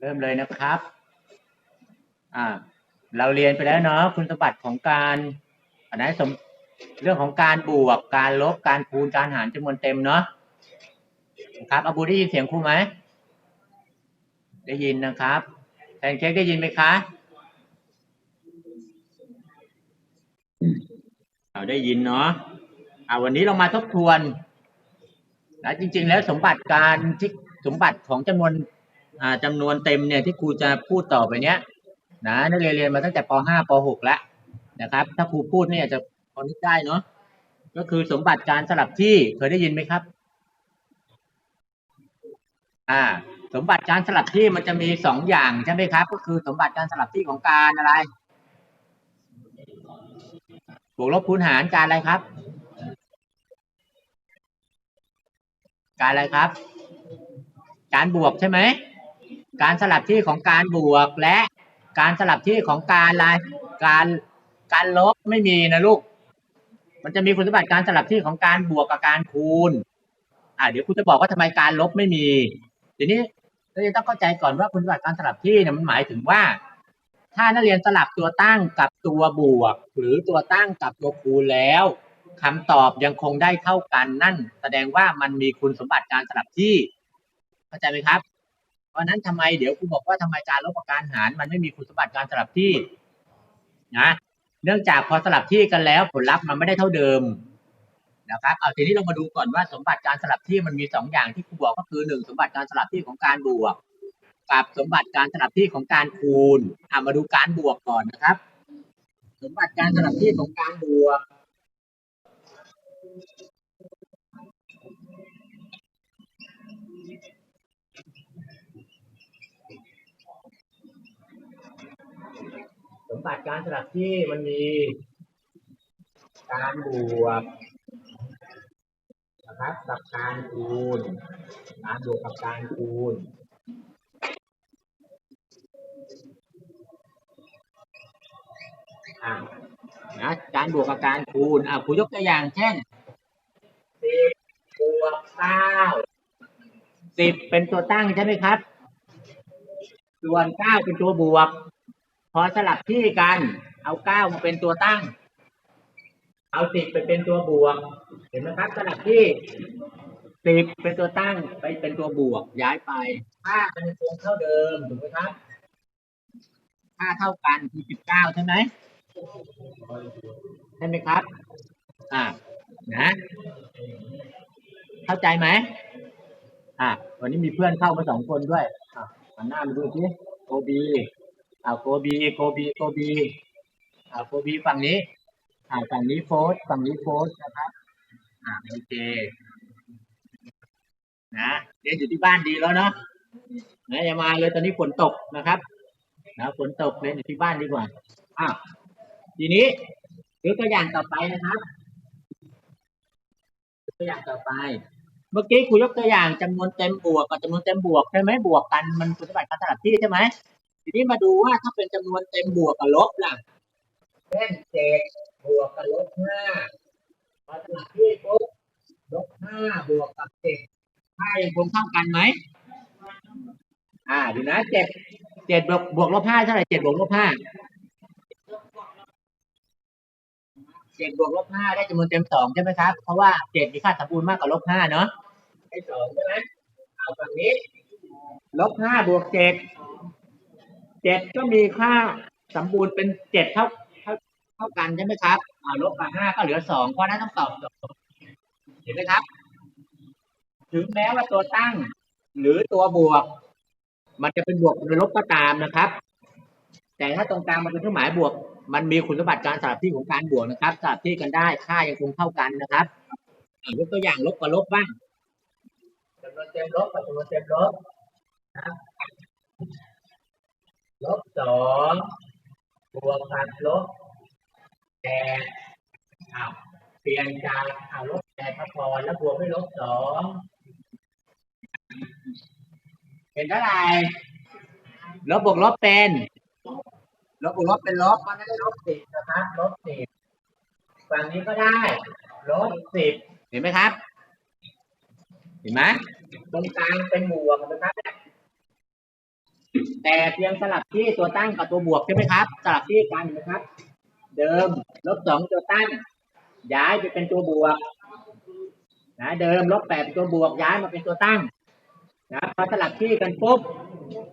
เริ่มเลยนะครับ อ่า เราเรียนไปแล้วเนาะคุณสมบัติของการอันนั้นสมเรื่องของการบวก การลบ การคูณ การหารจำนวนเต็มเนาะครับอาบูได้ยินเสียงครูไหม ได้ยินนะครับแพนเค้กได้ยินไหมคะ เอาได้ยินเนาะอ่าวันนี้เรามาทบทวนนะจริง ๆ แล้วสมบัติการที่สมบัติของจำนวนอ่าจำนวนเต็มเนี่ยที่ครูจะพูดต่อไปเนี้ยนะนักเรียนเรียนมาตั้งแต่ป .5 ป .6 แล้วนะครับ ถ้าครูพูดเนี่ยจะพอนึกได้เนาะก็คือสมบัติการสลับที่เคยได้ยินไหมครับ อ่า สมบัติการสลับที่มันจะมีสองอย่างใช่ไหมครับ ก็คือสมบัติการสลับที่ของการอะไร วกลบคูณหารการอะไรครับ การอะไรครับ การบวกใช่ไหม การสลับที่ของการบวกและการสลับที่ของการอะไร การการลบไม่มีนะลูก มันจะมีคุณสมบัติการสลับที่ของการบวกกับการคูณ อ่าเดี๋ยวครูจะบอกว่าทำไมการลบไม่มี ทีนี้เรียนต้องเข้าใจก่อนว่าคุณสมบัติการสลับที่เนี่ยมันหมายถึงว่า ถ้านักเรียนสลับตัวตั้งกับตัวบวก หรือตัวตั้งกับตัวคูณแล้วคำตอบยังคงได้เท่ากันนั่น แสดงว่ามันมีคุณสมบัติการสลับที่เข้าใจไหมครับ เพราะนั้นทำไมเดี๋ยวครูบอกว่าทำไมการลบกับการหารมันไม่มีคุณสมบัติการสลับที่นะเนื่องจากพอสลับที่กันแล้วผลลัพธ์มันไม่ได้เท่าเดิมนะครับเอาทีนี้เรามาดูก่อนว่าสมบัติการสลับที่มันมีสองอย่างที่ครูบอกก็คือหนึ่งสมบัติการสลับที่ของการบวก กับสมบัติการสลับที่ของการคูณอ่ามาดูการบวกก่อนนะครับ สมบัติการสลับที่ของการบวก สมบัติการสลับที่มันมี การบวกนะครับกับการคูณการบวกกับการคูณ อ่านะการบวกกับการคูณอ่าครูยกตัวอย่างเช่นสิบบวกเก้าสิบเป็นตัวตั้งใช่ไหมครับ ส่วนเก้าเป็นตัวบวก พอสลับที่กัน เอาเก้ามาเป็นตัวตั้ง เอาสิบไปเป็นตัวบวก เห็นไหมครับสลับที่สิบเป็นตัวตั้งไปเป็นตัวบวก ย้ายไปค่ามันคงเท่าเดิมถูกไหมครับค่าเท่ากันคือสิบเก้าใช่ไหม ใช่ไหมครับ อ่า นะ เข้าใจไหม อ่า วันนี้มีเพื่อนเข้ามาสองคนด้วย อ่าหันหน้ามาดูสิโกบี อ่า โกบี โกบี โกบี อ่า โกบีฝั่งนี้ อ่า ฝั่งนี้โฟสฝั่งนี้โฟสนะครับ อ่า โอเค นะเรียนอยู่ที่บ้านดีแล้วเนาะนะอย่ามาเลยตอนนี้ฝนตกนะครับ นะฝนตกเรียนอยู่ที่บ้านดีกว่า อ้าว ทีนี้ยกตัวอย่างต่อไปนะครับยกตัวอย่างต่อไป เมื่อกี้ครูยกตัวอย่างจำนวนเต็มบวกกับจำนวนเต็มบวกใช่ไหมบวกกันมันคุณสมบัติการสลับที่ใช่ไหมทีนี้มาดูว่าถ้าเป็นจำนวนเต็มบวกกับลบล่ะเช่นเจ็ดบวกกับลบห้าพอสลับที่ปุ๊บลบห้าบวกกับเจ็ดค่ายังคงเท่ากันไหมอ่าดูนะเจ็ดเจ็ดบวกบวกลบห้าเท่าไหร่เจ็ดบวกลบห้า เจ็ดบวกลบห้าได้จำนวนเต็มสองใช่ไหมครับเพราะว่าเจ็ดมีค่าสมบูรณ์มากกว่าลบห้าเนาะได้สองใช่ไหมเอาฝั่งนี้ลบห้าบวกเจ็ดเจ็ดก็มีค่าสมบูรณ์เป็นเจ็ดเท่าเท่าเท่ากันใช่ไหมครับอ่าลบกับห้าก็เหลือสองเพราะฉะนั้นต้องตอบสองเห็นไหมครับ ถึงแม้ว่าตัวตั้ง หรือตัวบวก มันจะเป็นบวกหรือลบก็ตามนะครับ แต่ถ้าตรงกลางมันเป็นเครื่องหมายบวก มันมีคุณสมบัติการสลับที่ของการบวกนะครับสลับที่กันได้ค่ายังคงเท่ากันนะครับอ่ายกตัวอย่างลบกับลบบ้างจำนวนเต็มลบกับจำนวนเต็มลบนะครับลบสองบวกกับลบแปดอ้าวเปลี่ยนจากอ้าวลบแปดมาก่อนแล้วบวกด้วยลบสองเป็นเท่าไหร่ลบบวกลบเป็น ลบบวกลบเป็นลบมันไม่ได้ลบสิบนะครับลบสิบฝั่งนี้ก็ได้ลบสิบเห็นไหมครับ เห็นไหมตรงกลางเป็นบวกนะครับเนี่ยแต่เพียงสลับที่ตัวตั้งกับตัวบวกใช่ไหมครับ สลับที่กันนะครับ เดิมลบสองตัวตั้ง ย้ายไปเป็นตัวบวกนะเดิมลบแปดเป็นตัวบวกย้ายมาเป็นตัวตั้งนะพอสลับที่กันปุ๊บ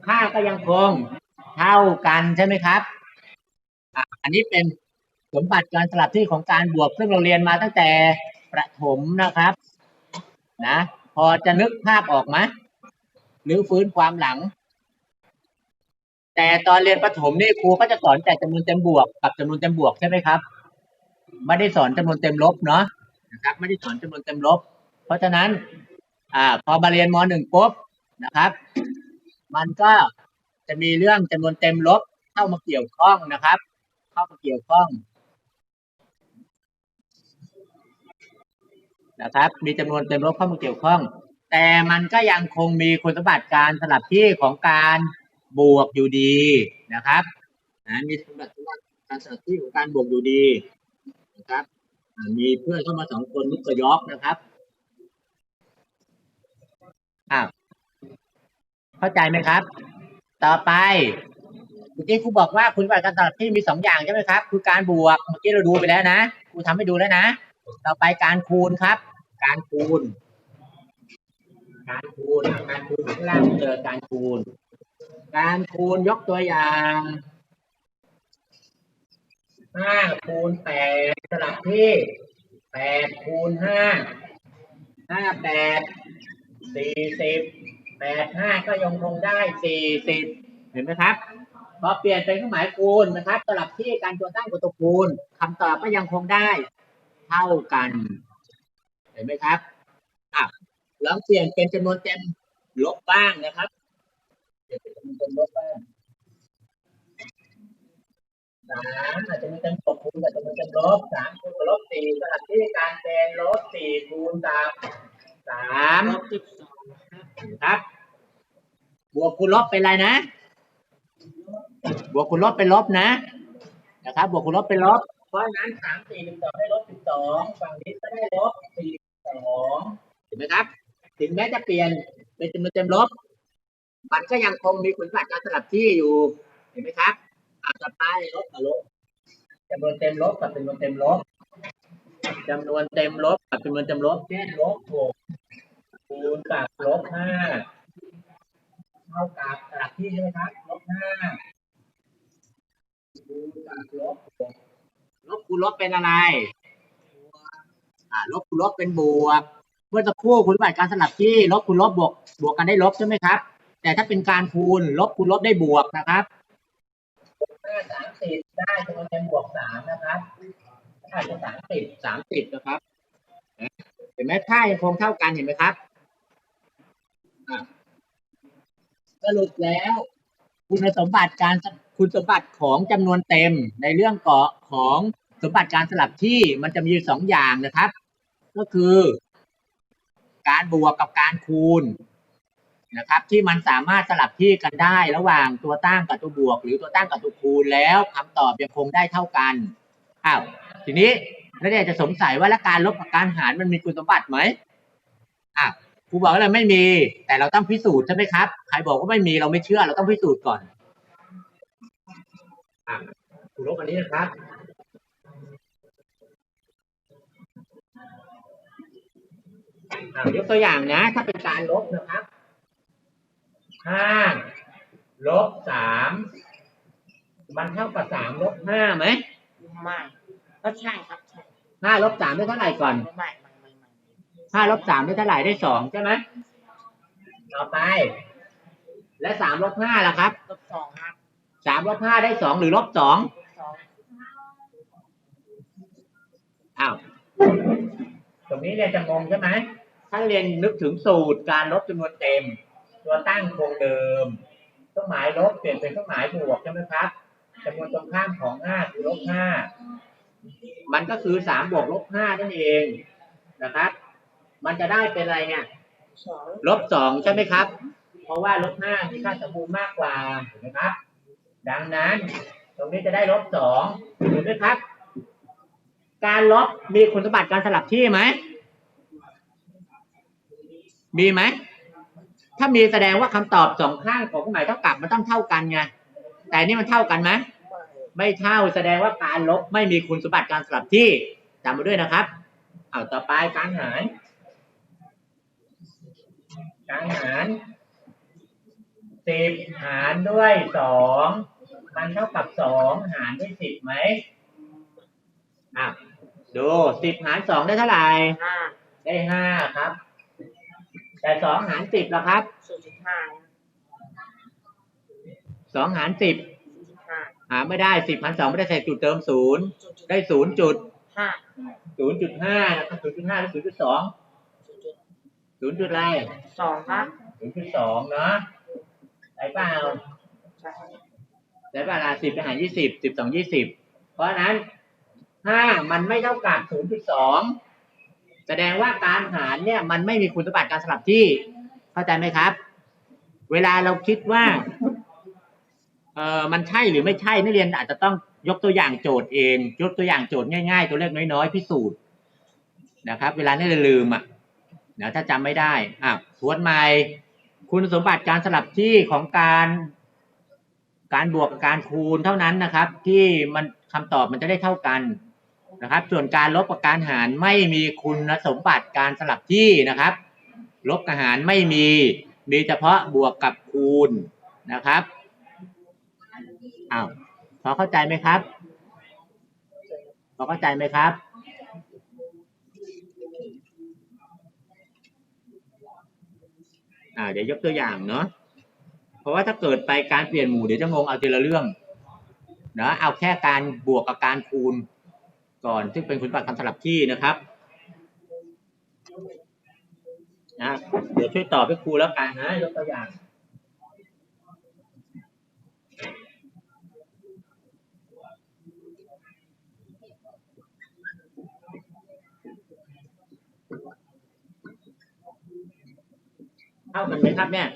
ค่าก็ยังคง เท่ากันใช่ไหมครับอันนี้เป็นสมบัติการสลับที่ของการบวกซึ่งเราเรียนมาตั้งแต่ประถมนะครับ นะ พอจะนึกภาพออกไหมหรือฟื้นความหลัง แต่ตอนเรียนประถมนี่ครูก็จะสอนแต่จำนวนเต็มบวกกับจำนวนเต็มบวกใช่ไหมครับไม่ได้สอนจำนวนเต็มลบเนาะนะครับ ไม่ได้สอนจำนวนเต็มลบ เพราะฉะนั้น อ่า พอมาเรียนมหนึ่งปุ๊บนะครับ มันก็ จะมีเรื่องจำนวนเต็มลบเข้ามาเกี่ยวข้องนะครับ เข้ามาเกี่ยวข้องนะครับ มีจำนวนเต็มลบเข้ามาเกี่ยวข้อง แต่มันก็ยังคงมีคุณสมบัติการสลับที่ของการบวกอยู่ดีนะครับนะมีคุณสมบัติการสลับที่ของการบวกอยู่ดีนะครับมีเพื่อนเข้ามาสองคนนุกกระยอกนะครับอ้าวเข้าใจไหมครับ ต่อไปเมื่อกี้ครูบอกว่าคุณสมบัติการสลับที่มีสองอย่างใช่ไหมครับ คือการบวกเมื่อกี้เราดูไปแล้วนะครูทำให้ดูแล้วนะ ต่อไปการคูณครับ การคูณ การคูณการคูณข้างล่างเจอการคูณ การคูณยกตัวอย่างห้าคูณแปดสลับที่แปดคูณห้าห้าแปดสี่สิบ แปดห้าก็ยังคงได้สี่สิบเห็นไหมครับ พอเปลี่ยนเป็นเครื่องหมายคูณนะครับสลับที่การตัวตั้งกับตัวคูณคำตอบก็ยังคงได้ เท่ากัน เห็นไหมครับอะลองเปลี่ยนเป็นจำนวนเต็มลบบ้างนะครับเปลี่ยนเป็นจำนวนเต็มลบบ้างสามอาจจะมีเต็มบวกคูณกับจำนวนเต็มลบสามคูณกับลบสี่สลับที่การเป็นลบสี่คูณกับสาม ครับ บวกคูณลบเป็นไรนะ บวกคูณลบเป็นลบนะ นะครับ บวกคูณลบเป็นลบ เพราะฉะนั้นสามสี่หนึ่งสองได้ลบสิบสองฝั่งนี้ก็ได้ลบสี่สองเห็นไหมครับ ถึงแม้จะเปลี่ยนเป็นจำนวนเต็มลบ มันก็ยังคงมีคุณสมบัติการสลับที่อยู่ เห็นไหมครับอาต่อไปลบกับลบจำนวนเต็มลบกับจำนวนเต็มลบจำนวนเต็มลบกับจำนวนเต็มลบเช่นลบหก คูณกับลบห้าเท่ากับสลับที่ใช่ไหมครับลบห้าคูณกับลบหกลบคูณลบเป็นอะไร อ่า ลบคูณลบเป็นบวก เมื่อสักครู่คุณสมบัติการสลับที่ลบคูณลบบวก บวกกันได้ลบใช่ไหมครับ แต่ถ้าเป็นการคูณลบคูณลบได้บวกนะครับห้าสามสิบได้จำนวนเต็มบวกสามนะครับค่าจะสามสิบสามสิบนะครับ เห็นไหมค่ายังคงเท่ากันเห็นไหมครับอะส รุปแล้ว คุณสมบัติการคุณสมบัติของจำนวนเต็มในเรื่องเกาะของสมบัติการสลับที่มันจะมีอยู่สองอย่างนะครับ ก็คือ การบวกกับการคูณนะครับ ที่มันสามารถสลับที่กันได้ระหว่างตัวตั้งกับตัวบวก หรือตัวตั้งกับตัวคูณแล้วคำตอบยังคงได้เท่ากันอ้าวทีนี้แล้วเนี่ยจะสงสัยว่าแล้วการลบกับการหารมันมีคุณสมบัติไหมอะ ครูบอกว่าเลยไม่มี แต่เราต้องพิสูจน์ใช่ไหมครับ ใครบอกว่าไม่มีเราไม่เชื่อ เราต้องพิสูจน์ก่อนอะครูลบอันนี้นะครับอ่ายกตัวอย่างนะ ถ้าเป็นการลบนะครับห้าลบสามมันเท่ากับสามลบห้าไหมไม่ก็ใช่ครับใช่ห้าลบสามได้เท่าไหร่ก่อนไม่ไม่ไม่ไม่ ห้าลบสามได้เท่าไหร่ได้สองใช่ไหมต่อไป และสามลบห้าล่ะครับลบสองครับสามลบห้าได้สองหรือลบสองสองอ้าวตรงนี้เรียนจะงงใช่ไหมถ้าเรียนนึกถึงสูตรการลบจำนวนเต็ม ตัวตั้งคงเดิมเครื่องหมายลบเปลี่ยนเป็นเครื่องหมายบวกใช่ไหมครับจำนวนตรงข้ามของห้าคือลบห้ามันก็คือสามบวกลบห้านั่นเองนะครับ มันจะได้เป็นอะไรเนี่ยสองลบสองใช่ไหมครับ เพราะว่าลบห้ามีค่าสมบูรณ์มากกว่าเห็นไหมครับ ดังนั้น ตรงนี้จะได้ลบสองเห็นไหมครับ การลบมีคุณสมบัติการสลับที่ไหมมีไหมถ้ามีแสดงว่าคำตอบสองข้างของเครื่องหมายเท่ากับมันต้องเท่ากันไงแต่นี่มันเท่ากันไหมไม่ไม่เท่าแสดงว่าการลบไม่มีคุณสมบัติการสลับที่จำมาด้วยนะครับ เอาต่อไปการหาร การหารสิบหารด้วยสองมันเท่ากับสองหารด้วยสิบไหมอะดูสิบหารสองได้เท่าไหร่ห้าได้ห้าครับ แต่สองหารสิบแล้วครับศูนย์จุดห้าสองหารสิบศูนย์จุดห้าหาไม่ได้สิบหารสองไม่ได้ใส่จุดเติมศูนย์ศูนย์จุดได้ศูนย์จุดห้าศูนย์จุดห้านะครับศูนย์จุดห้าหรือศูนย์จุดสองศูนย์จุด ศูนย์จุดอะไรสองครับศูนย์จุดสองเนาะได้เปล่าใช่ได้เปล่าล่ะสิบไปหารยี่สิบสิบสองยี่สิบเพราะฉะนั้นห้ามันไม่เท่ากับศูนย์จุดสองแสดงว่าการหารเนี่ยมันไม่มีคุณสมบัติการสลับที่ เข้าใจไหมครับ เวลาเราคิดว่าเออมันใช่หรือไม่ใช่นักเรียนอาจจะต้องยกตัวอย่างโจทย์เอง ยกตัวอย่างโจทย์ง่ายๆ ตัวเลขน้อยๆพิสูจน์นะครับ เวลานี่เราลืมอะ เดี๋ยวถ้าจำไม่ได้อะทวนใหม่ คุณสมบัติการสลับที่ของการการบวกกับการคูณเท่านั้นนะครับ ที่มันคำตอบมันจะได้เท่ากันนะครับ ส่วนการลบกับการหารไม่มีคุณสมบัติการสลับที่นะครับ ลบกับหารไม่มีมีเฉพาะบวกกับคูณนะครับอ้าวพอเข้าใจไหมครับพอเข้าใจไหมครับ อ่าเดี๋ยวยกตัวอย่างเนาะเพราะว่าถ้าเกิดไปการเปลี่ยนหมู่เดี๋ยวจะงงเอาทีละเรื่องเนาะเอาแค่การบวกกับการคูณก่อน ซึ่งเป็นคุณปัติคำสลับที่นะครับนะเดี๋ยวช่วยตอบให้ครูแล้วกันนะยกตัวอย่าง ท่ากันไหมครับเนี่ย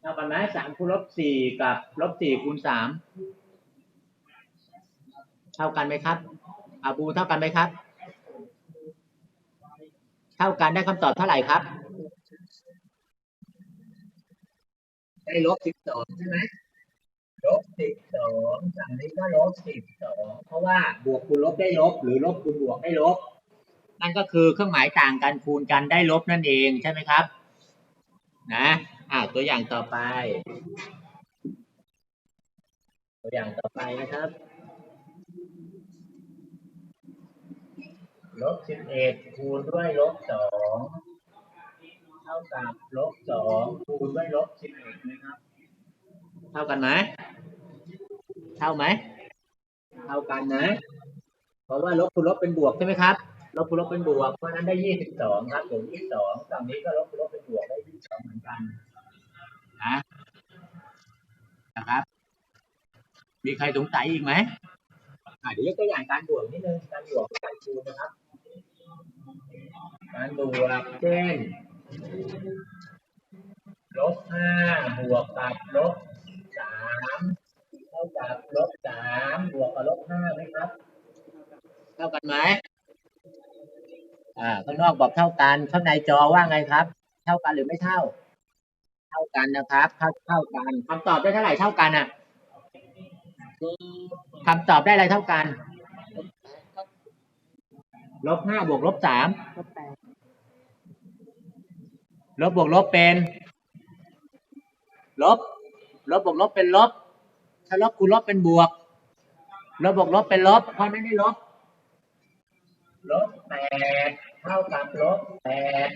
เท่ากันไหมสามคูณลบสี่กับลบสี่คูณสามเท่ากันไหมครับอาบูเท่ากันไหมครับ เท่ากันได้คำตอบเท่าไหร่ครับ ได้ลบสิบสองใช่ไหมลบสิบสองฝั่งนี้ก็ลบสิบสองเพราะว่าบวกคูณลบได้ลบ หรือลบคูณบวกได้ลบ นั่นก็คือเครื่องหมายต่างกันคูณกันได้ลบนั่นเองใช่ไหมครับ นะอ่าตัวอย่างต่อไป ตัวอย่างต่อไปนะครับลบสิบเอ็ดคูณด้วยลบสองเท่ากับลบสองคูณด้วยลบสิบเอ็ดนะครับ เท่ากันไหมเท่าไหม เท่ากันนะ เพราะว่าลบคูณลบเป็นบวกใช่ไหมครับ ลบคูณลบเป็นบวก เพราะฉะนั้นได้ยี่สิบสองครับผมยี่สิบสองฝั่งนี้ก็ลบคูณลบเป็นบวกได้ยี่สิบสองเหมือนกันนะนะครับ มีใครสงสัยอีกไหมเดี๋ยวยกตัวอย่างการบวกนิดนึง การบวกกับการคูณนะครับ การบวกเช่นลบห้าบวกกับลบสามเท่ากับลบสามบวกกับลบห้าไหมครับ เท่ากันไหม อ่าข้างนอกบอกเท่ากัน ข้างในจอว่าไงครับ เท่ากันหรือไม่เท่า เท่ากันนะครับเท่าเท่ากันคำตอบได้เท่าไหร่เท่ากันอะคำตอบได้อะไรเท่ากันลบห้าบวกลบสามลบแปดลบบวกลบเป็น ลบ ลบบวกลบเป็นลบ ถ้าลบคูณลบเป็นบวก ลบบวกลบเป็นลบ เพราะนั้นได้ลบ ลบแปด เท่ากับลบแปด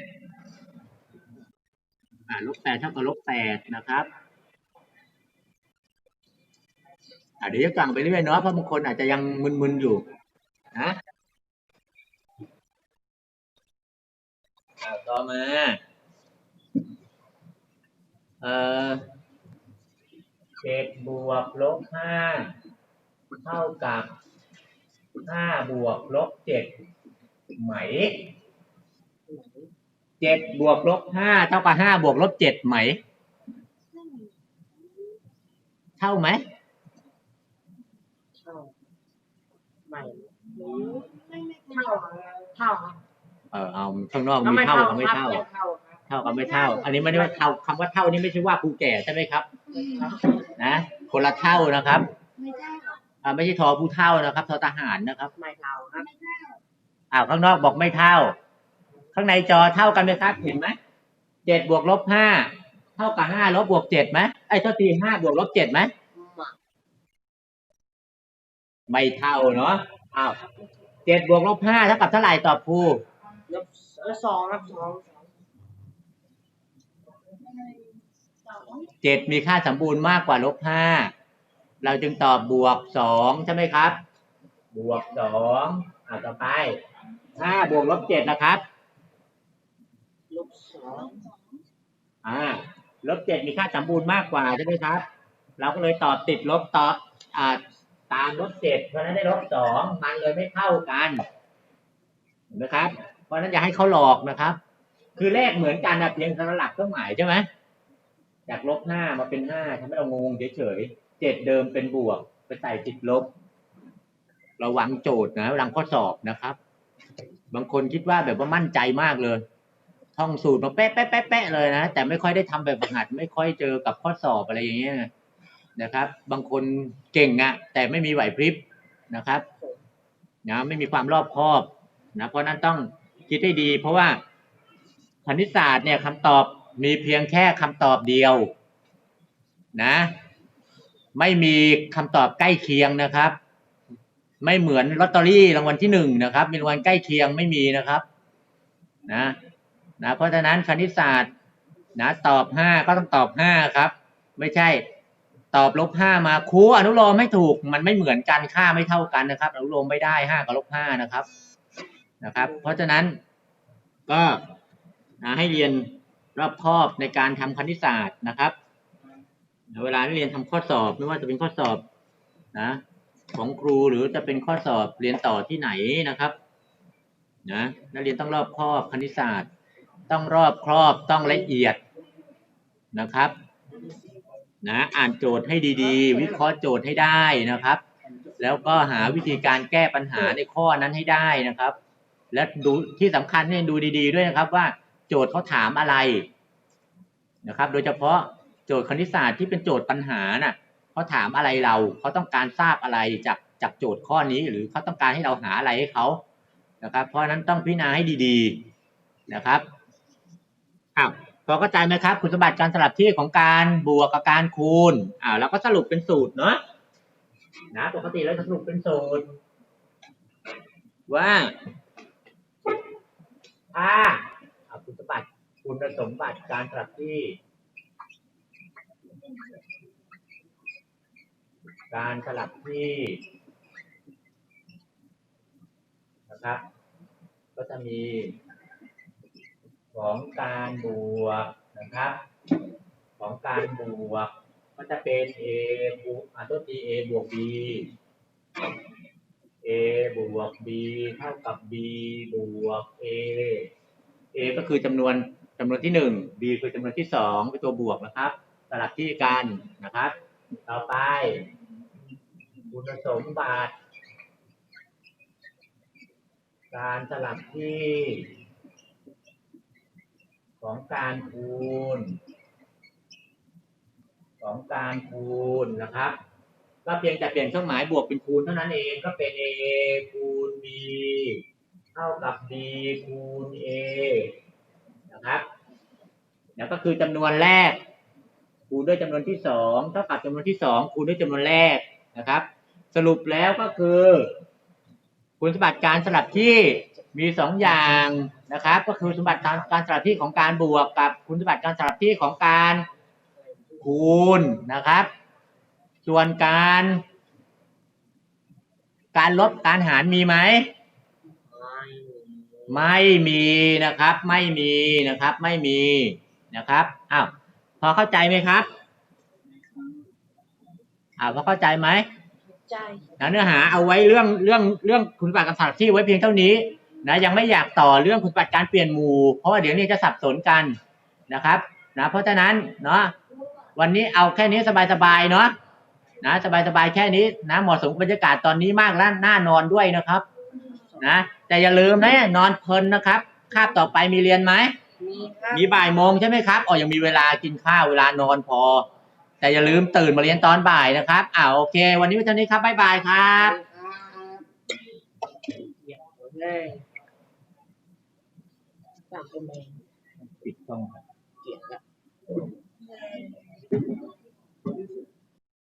อ่าลบแปดเท่ากับลบแปดนะครับอ่าเดี๋ยวยกตัวอย่างไปเรื่อยๆเนาะเพราะบางคนอาจจะยังมึนๆอยู่นะอ่าต่อมาเอ่อเจ็ดบวกลบห้าเท่ากับห้าบวกลบเจ็ด ไหมเจ็ดบวกลบห้าเท่ากับห้าบวกลบเจ็ดไหม เท่าไหมเท่าไม่เท่าเท่าครับเออเอาข้างนอกแล้วมีไม่เท่าเท่ากับไม่ครับเท่ายังเท่าครับเท่ากับไม่เท่า อันนี้ไม่ได้ว่าเท่าคำว่าเท่านี่ไม่ใช่ว่าครูแก่ใช่ไหมครับครับนะ คนละเท่านะครับ ไม่ได้หรอกอ่าไม่ใช่ทอผู้เท่านะครับทอทหารนะครับ ไม่เท่าครับไม่ได้หร อกอ้าวข้างนอกบอกไม่เท่า ข้างในจอเท่ากันไหมครับ เห็นไหมเจ็ดบวกลบห้าเท่ากับห้าลบบวกเจ็ดไหมไอ้ยโทษทีห้าบวกลบเจ็ดไหมไม่เท่าเนาะอ้าวเจ็ดบวกลบห้าเท่ากับเท่าไหร่ตอบครูลบเออสองครับสองสองสองเจ็ดมีค่าสมบูรณ์มากกว่าลบห้าเราจึงตอบบวกสองใช่ไหมครับ บวกสองอ่าต่อไป ห้าบวกลบเจ็ดนะครับ ลบสองอ่า ลบเจ็ดมีค่าสมบูรณ์มากกว่าใช่ไหมครับ เราก็เลยตอบติดลบต่ออ่าตามลบเจ็ดเพราะฉะนั้นได้ลบสองมันเลยไม่เท่ากันเห็นไหมครับ เพราะฉะนั้นอย่าให้เขาหลอกนะครับ คือเลขเหมือนกันนะเพียงสลับเครื่องหมายใช่ไหมจากลบห้ามาเป็นห้าทำให้เรางงเฉยๆเจ็ดเดิมเป็นบวก ไปใส่ติดลบ ระวังโจทย์นะระวังข้อสอบนะครับ บางคนคิดว่าแบบว่ามั่นใจมากเลยท่องสูตรมาเป๊ะเป๊ะเป๊ะเป๊ะเลยนะแต่ไม่ค่อยได้ทำแบบฝึกหัด ไม่ค่อยเจอกับข้อสอบอะไรอย่างเงี้ยนะครับ บางคนเก่งอะแต่ไม่มีไหวพริบนะครับนะไม่มีความรอบคอบนะเพราะฉะนั้นต้องคิดให้ดี เพราะว่าคณิตศาสตร์เนี่ยคำตอบมีเพียงแค่คำตอบเดียวนะ ไม่มีคำตอบใกล้เคียงนะครับ ไม่เหมือนลอตเตอรี่รางวัลที่หนึ่งนะครับ มีรางวัลใกล้เคียงไม่มีนะครับ นะนะเพราะฉะนั้นคณิตศาสตร์ นะตอบห้าก็ต้องตอบห้าครับ ไม่ใช่ ตอบลบห้ามาคูอนุโลมไม่ถูก มันไม่เหมือนกันค่าไม่เท่ากันนะครับ อนุโลมไม่ได้ห้ากับลบห้านะครับนะครับ เพราะฉะนั้นก็นะให้เรียนรอบคอบในการทำคณิตศาสตร์นะครับเวลาที่เรียนทำข้อสอบไม่ว่าจะเป็นข้อสอบนะ ของครูหรือจะเป็นข้อสอบเรียนต่อที่ไหนนะครับนะนักเรียนต้องรอบครอบคณิตศาสตร์ ต้องรอบครอบต้องละเอียดนะครับนะอ่านโจทย์ให้ดีๆ วิเคราะห์โจทย์ให้ได้นะครับ แล้วก็หาวิธีการแก้ปัญหาในข้อนั้นให้ได้นะครับ และดูที่สำคัญเนี่ยดูดี ๆ ด้วยนะครับว่าโจทย์เขาถามอะไรนะครับ โดยเฉพาะโจทย์คณิตศาสตร์ที่เป็นโจทย์ปัญหาน่ะ เขาถามอะไรเราเขาต้องการทราบอะไรจากจากโจทย์ข้อนี้ หรือเขาต้องการให้เราหาอะไรให้เขานะครับ เพราะนั้นต้องพิจารณาให้ดีๆนะครับอ้าวพอเข้าใจไหมครับ คุณสมบัติการสลับที่ของการบวกกับการคูณอ้าวแล้วก็สรุปเป็นสูตรเนาะนะปกติเราจะสรุปเป็นสูตร ว่าถ้าคุณสมบัติคุณสมบัติการสลับที่ การสลับที่นะครับ ก็จะมีของการบวกนะครับ ของการบวก ก็จะเป็น a บวกอ่าตัวที a บวก b a บวก b เท่ากับ b บวก a a ก็คือจำนวนจำนวนที่หนึ่ง b คือจำนวนที่สองเป็นตัวบวกนะครับ สลับที่กันนะครับ ต่อไป คุณสมบัติ การสลับที่ ของการคูณ ของการคูณนะครับ ก็เพียงแต่เปลี่ยนเครื่องหมายบวกเป็นคูณเท่านั้นเองก็เป็น a คูณ b เท่ากับ b คูณ a นะครับแล้วก็คือจำนวนแรก คูณด้วยจำนวนที่สองเท่ากับจำนวนที่สองคูณด้วยจำนวนแรกนะครับ สรุปแล้วก็คือ คุณสมบัติการสลับที่มีสองอย่างนะครับ ก็คือสมบัติการสลับที่ของการบวกกับคุณสมบัติการสลับที่ของการคูณนะครับ ส่วนการ การลบการหารมีไหมไม่มีนะครับ ไม่มีนะครับ ไม่มีนะครับอ้าวพอเข้าใจไหมครับอ้าวพอเข้าใจไหม ใจนะเนื้อหาเอาไว้เรื่องเรื่องเรื่องคุณสมบัติการสลับที่ไว้เพียงเท่านี้นะยังไม่อยากต่อเรื่องคุณสมบัติการเปลี่ยนหมู่ เพราะว่าเดี๋ยวนี้จะสับสนกันนะครับนะเพราะฉะนั้นเนาะวันนี้เอาแค่นี้สบายๆเนาะนะสบายๆแค่นี้นะเหมาะสมกับบรรยากาศตอนนี้มากแล้วน่านอนด้วยนะครับนะแต่อย่าลืมนะนอนเพลินนะครับคาบต่อไปมีเรียนไหมมีครับมีบ่ายโมงใช่ไหมครับอ๋อยังมีเวลากินข้าวเวลานอนพอ แต่อย่าลืมตื่นมาเรียนตอนบ่ายนะครับ อ่าโอเค วันนี้วันเท่านี้ครับบ๊ายบายครับปิดกล้องเกียดละ